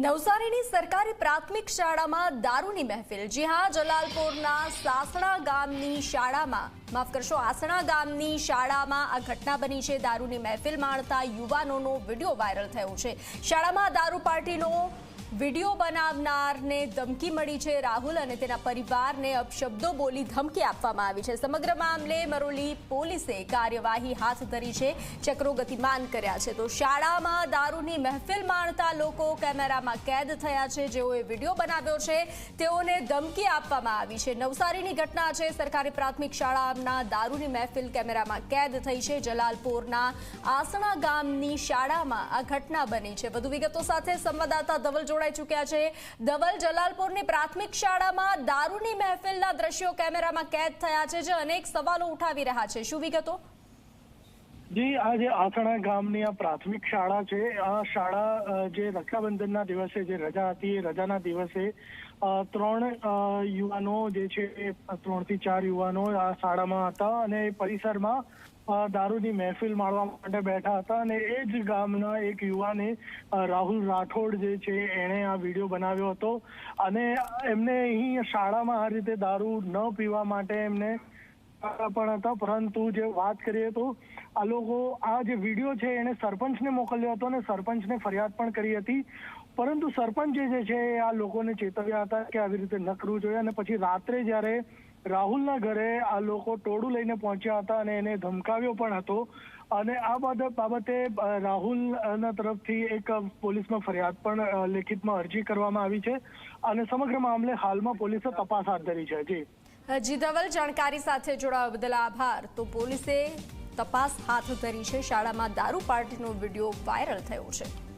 નવસારીની સરકારી પ્રાથમિક શાળામાં દારૂની મહેફિલ. જી હા, જલાલપુરના સાસણા ગામની શાળામાં, માફ કરશો, આસણા ગામની શાળામાં આ ઘટના બની છે. દારૂની મહેફિલ માણતા યુવાનોનો વીડિયો વાયરલ થયો છે. શાળામાં દારૂ પાર્ટીનો વીડિયો બનાવનારને ધમકી મળી છે રાહુલ અને તેના પરિવારને અપશબ્દો બોલી ધમકી આપવામાં આવી છે. સમગ્ર મામલે મરોલી પોલીસે કાર્યવાહી હાથ ધરી છે, ચક્રો ગતિમાન કર્યા છે. તો શાળામાં દારૂની મહેફિલ માણતા લોકો કેમેરામાં કેદ થયા છે. જેઓએ વીડિયો બનાવ્યો છે, તેઓને ધમકી આપવામાં આવી છે. નવસારીની ઘટના છે, સરકારી પ્રાથમિક શાળાના દારૂની મહેફિલ કેમેરામાં કેદ થઈ છે. જલાલપુરના આસણા ગામની શાળામાં આ ઘટના બની છે. વધુ વિગતો સાથે સંવાદદાતા ધવલ જોડાઈ ચૂક્યા છે. ધવલ જલાલપુરની પ્રાથમિક શાળામાં દારૂની મહેફિલના દ્રશ્યો કેમેરામાં કેદ થયા છે જે અનેક સવાલો ઉઠાવી રહ્યા છે. શું વિગતો? જી આ જે આસણા ગામની આ પ્રાથમિક શાળા છે. આ શાળા જે રક્ષાબંધનના દિવસે જે રજા હતી, એ રજાના દિવસે ત્રણ યુવાનો જે છે એ ત્રણથી ચાર યુવાનો આ શાળામાં હતા અને પરિસરમાં દારૂની મહેફિલ માણવા માટે બેઠા હતા અને એ જ ગામના એક યુવાને રાહુલ રાઠોડ જે છે, એણે આ વીડિયો બનાવ્યો હતો. અને એમને અહીં શાળામાં આ રીતે દારૂ ન પીવા માટે એમને પણ હતા. પરંતુ જે વાત કરીએ તો આ લોકો આ જે વીડિયો છે એને સરપંચને મોકલ્યો હતો અને સરપંચને ફરિયાદ પણ કરી હતી. પરંતુ સરપંચે જે છે આ લોકોને ચેતવ્યા હતા કે આવી રીતે ન કરવું જોઈએ. અને પછી રાત્રે જ્યારે રાહુલના ઘરે આ લોકો ટોળું લઈને પહોંચ્યા હતા અને એને ધમકાવ્યો પણ હતો. અને આ બાબત રાહુલના તરફથી એક પોલીસમાં ફરિયાદ પણ લેખિતમાં અરજી કરવામાં આવી છે. અને સમગ્ર મામલે હાલમાં પોલીસે તપાસ હાથ ધરી છે. જી. જી ધવલ જાણકારી સાથે જોડાવા બદલ આભાર. તો પોલીસે તપાસ હાથ ધરી છે. શાળામાં દારૂ પાર્ટીનો વીડિયો વાયરલ થયો છે.